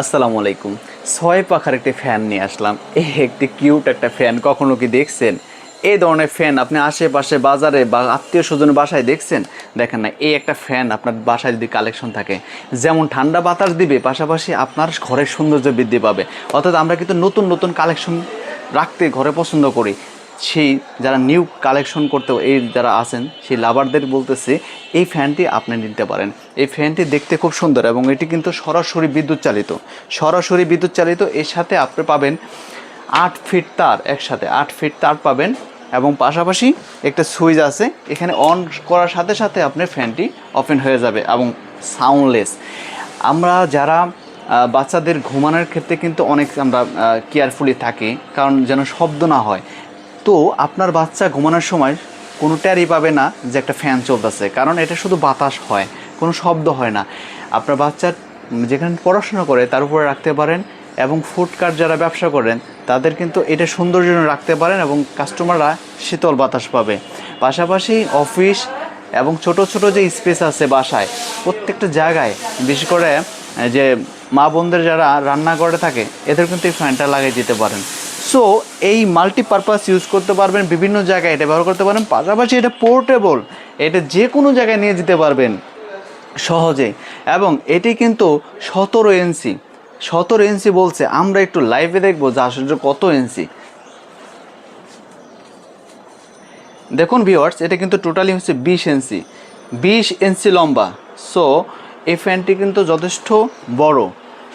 আসসালামু আলাইকুম। ছয় পাখার একটি ফ্যান নিয়ে আসলাম। এই একটি কিউট একটা ফ্যান কখনো কি দেখছেন? এই ধরনের ফ্যান আপনি আশেপাশে বাজারে বা আত্মীয় স্বজনের বাসায় দেখছেন? দেখেন না, এই একটা ফ্যান আপনার বাসায় যদি কালেকশন থাকে, যেমন ঠান্ডা বাতাস দিবে, পাশাপাশি আপনার ঘরের সৌন্দর্য বৃদ্ধি পাবে। অর্থাৎ আমরা কিন্তু নতুন নতুন কালেকশন রাখতে ঘরে পছন্দ করি। সেই যারা নিউ কালেকশন করতে এই যারা আছেন, সেই লাভারদের বলতেছে, এই ফ্যানটি আপনি নিতে পারেন। এই ফ্যানটি দেখতে খুব সুন্দর এবং এটি কিন্তু সরাসরি বিদ্যুৎ চালিত। সরাসরি বিদ্যুৎ চালিত, এর সাথে আপনি পাবেন আট ফিট তার একসাথে। আট ফিট তার পাবেন এবং পাশাপাশি একটা সুইচ আছে, এখানে অন করার সাথে সাথে আপনার ফ্যানটি ওপেন হয়ে যাবে এবং সাউন্ডলেস আমরা যারা বাচ্চাদের ঘুমানোর ক্ষেত্রে কিন্তু অনেক আমরা কেয়ারফুলি থাকি, কারণ যেন শব্দ না হয়। তো আপনার বাচ্চা ঘুমানোর সময় কোনো ট্যারি পাবে না যে একটা ফ্যান চলতেছে। কারণ এটা শুধু বাতাস হয়, কোনো শব্দ হয় না। আপনার বাচ্চার যেখানে পড়াশোনা করে তার উপরে রাখতে পারেন এবং ফুডকার্ট যারা ব্যবসা করেন, তাদের কিন্তু এটা সৌন্দর্য রাখতে পারেন এবং কাস্টমাররা শীতল বাতাস পাবে। পাশাপাশি অফিস এবং ছোট ছোট যে স্পেস আছে বাসায়, প্রত্যেকটা জায়গায়, বিশেষ করে যে মা বোনদের যারা রান্না করে থাকে, এদের কিন্তু এই ফ্যানটা লাগিয়ে দিতে পারেন। সো এই মাল্টিপারপাস ইউজ করতে পারবেন, বিভিন্ন জায়গায় এটা ব্যবহার করতে পারেন পাশাপাশি এটা পোর্টেবল এটা যে কোনো জায়গায় নিয়ে যেতে পারবেন সহজে এবং এটি কিন্তু সতেরো এনসি সতেরো এনসি বলছে, আমরা একটু লাইভে দেখব যে আসলে কত এনসি দেখুন ভিওয়ার্স এটা কিন্তু টোটালি হচ্ছে বিশ এনসি বিশ এনসি লম্বা। সো এই ফ্যানটি কিন্তু যথেষ্ট বড়।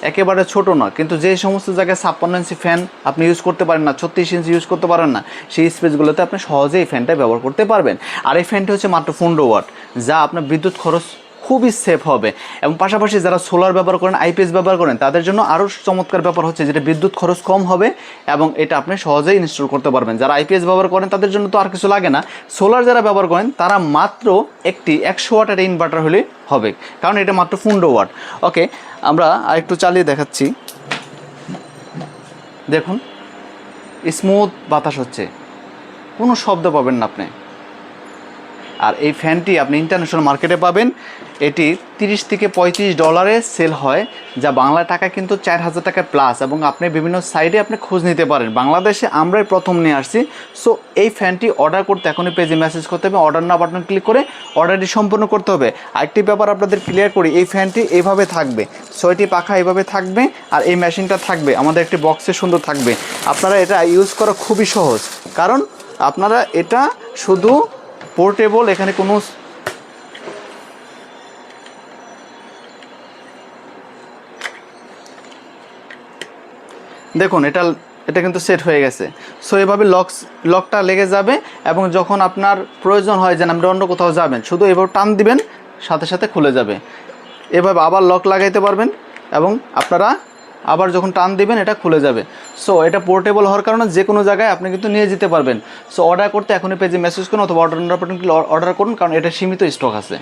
একেবারে ছোট না, কিন্তু যে সমস্ত জায়গায় ছাপ্পান্ন ইঞ্চি ফ্যান আপনি ইউজ করতে পারেন না, ছত্রিশ ইঞ্চি ইউজ করতে পারেন না, সেই স্পেসগুলোতে আপনি সহজেই ফ্যানটা ব্যবহার করতে পারবেন। আর এই ফ্যানটি হচ্ছে মাত্র পনেরো ওয়াট যা আপনার বিদ্যুৎ খরচ খুবই সেফ হবে। এবং পাশাপাশি যারা সোলার ব্যবহার করেন আইপিএস ব্যবহার করেন, তাদের জন্য আরও চমৎকার ব্যাপার হচ্ছে যেটা বিদ্যুৎ খরচ কম হবে এবং এটা আপনি সহজেই ইনস্টল করতে পারবেন। যারা আইপিএস ব্যবহার করেন, তাদের জন্য তো আর কিছু লাগে না। সোলার যারা ব্যবহার করেন, তারা মাত্র একটি একশো ওয়াটের ইনভার্টার হলে হবে। কারণ এটা মাত্র পনেরো ওয়াট ওকে আমরা আরেকটু চালিয়ে দেখাচ্ছি। দেখুন স্মুথ বাতাস হচ্ছে। কোনো শব্দ পাবেন না আপনি। আর এই ফ্যানটি আপনি ইন্টারন্যাশনাল মার্কেটে পাবেন। এটি তিরিশ থেকে পঁয়ত্রিশ ডলারে সেল হয়, যা বাংলা টাকা কিন্তু চার হাজার টাকা প্লাস এবং আপনি বিভিন্ন সাইডে আপনি খোঁজ নিতে পারেন। বাংলাদেশে আমরাই প্রথম নিয়ে আসছি। সো এই ফ্যানটি অর্ডার করতে এখনই পেজে মেসেজ করতে হবে। অর্ডার না বাটন ক্লিক করে অর্ডারটি সম্পূর্ণ করতে হবে। আরেকটি ব্যাপার আপনাদের ক্লিয়ার করি, এই ফ্যানটি এইভাবে থাকবে। ছয়টি পাখা এভাবে থাকবে আর এই মেশিনটা থাকবে। আমাদের একটি বক্সে সুন্দর থাকবে। আপনারা এটা ইউজ করা খুবই সহজ। কারণ আপনারা এটা শুধু পোর্টেবল, এখানে কোনো দেখুন, এটা এটা কিন্তু সেট হয়ে গেছে। সো এভাবে লক লকটা লেগে যাবে এবং যখন আপনার প্রয়োজন হয় যে আপনি অন্য কোথাও যাবেন, শুধু এভাবে টান দিবেন, সাথে সাথে খুলে যাবে। এভাবে আবার লক লাগাইতে পারবেন এবং আপনারা আবার যখন টান দিবেন, এটা খুলে যাবে। সো এটা পোর্টেবল হওয়ার কারণে যে কোনো জায়গায় আপনি কিন্তু নিয়ে যেতে পারবেন। সো অর্ডার করতে এখনই পেজে মেসেজ করুন অথবা অর্ডার অর্ডার করুন, কারণ এটা সীমিত স্টক আছে।